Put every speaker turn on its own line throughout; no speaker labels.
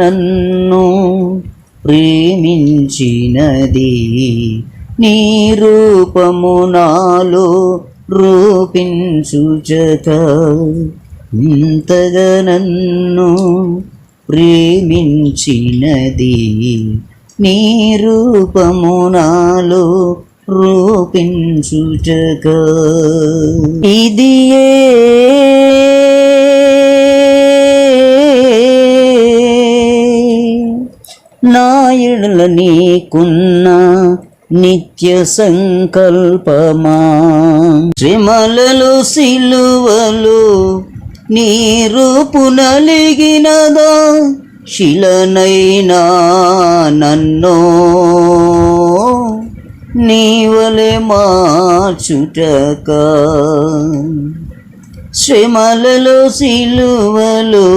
నన్ను ప్రేమించినది నీ రూపము నాలో రూపించుచత ఇంతగా నన్ను ప్రేమించినది నీ రూపము నాలో రూపించుచక ఇదియే నాయుడుల నీకున్న నిత్య సంకల్పమా? శ్రమలలో సిలువలు నీరు పునలిగినదా శిలనైనా నన్నో నీవలే మార్చుటక? శ్రమలలో సిలువలు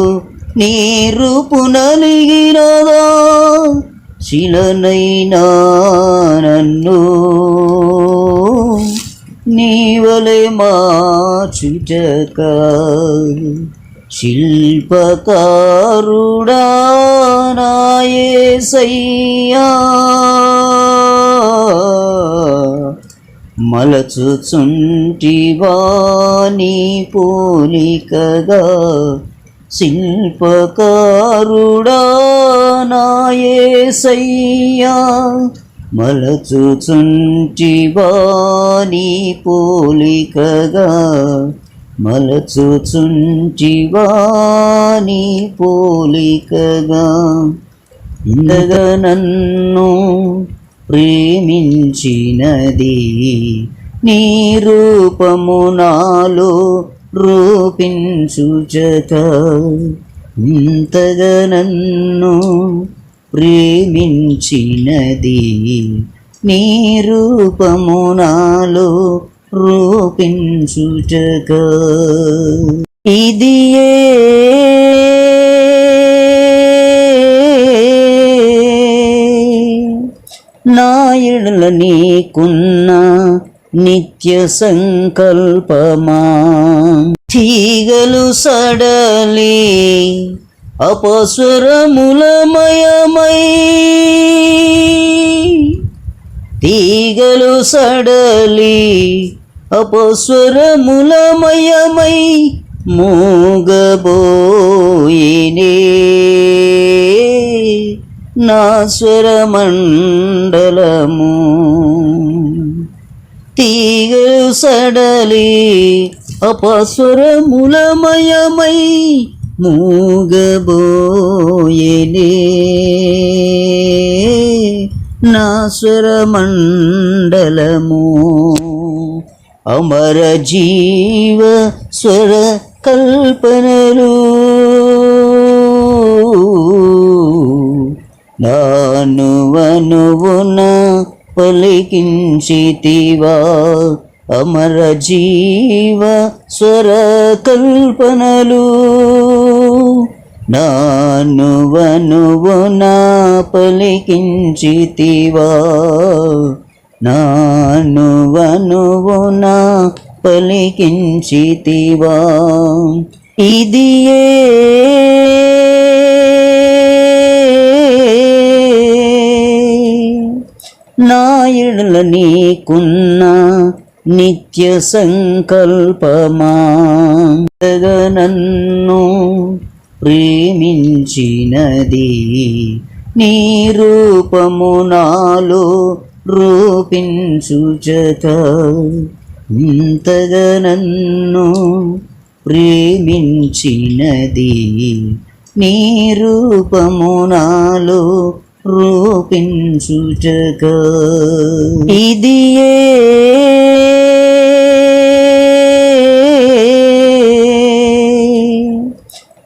నీరు పునలిగినదా శిలనైనా నన్ను నీవలే మార్చుటక. శిల్పకారుడా నాయసయ్యా మలచుచుంటివా నీ పోలికగా. శిల్పకారుడా నాయసయ్యా మలచుచుంటివా నీ పోలికగా మలచుచుంటివా నీ పోలికగా. ఇందగా నన్ను ప్రేమించినది నీ రూపము నాలో రూపించుచక ఇంతగా నన్ను ప్రేమించినది నీ రూపము నాలో రూపించుచక ఇది నాయుడుల నీకున్నా నిత్య సంకల్పమా తీగలు సడలి అపస్వరములమయమై. తీగలు సడలి అపస్వరములమయమై మూగబోయినే. నా స్వరమండలము తీగలు సడలి అపస్వరములమయమై మూగబోయేనే. నా స్వరమండలము అమర జీవ స్వర కల్పనలు నాను వనువున పలికించితివా? అమర జీవ స్వర కల్పనలు నాను నా పలికించితివా? నాను నా పలికించితివా? ఇది నాయుడుల నీకున్న నిత్య సంకల్పమా? నన్ను ప్రేమించినది నీ రూపము నాలో రూపించుచత ఇంతగా నన్ను ప్రేమించినది నీ రూపము నాలో రూపించుటక. ఇది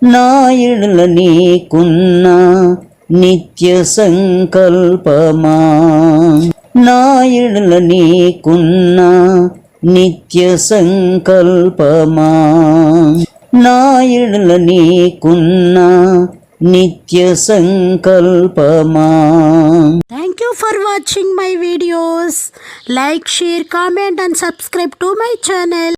నాయుడుల నీకున్న నిత్య సంకల్పమా? నాయుడుల నీకున్న నిత్య సంకల్పమా? నాయుడుల నీకున్న నిత్య సంకల్పమా
Thank you for watching my videos. Like, share, comment and subscribe to my channel.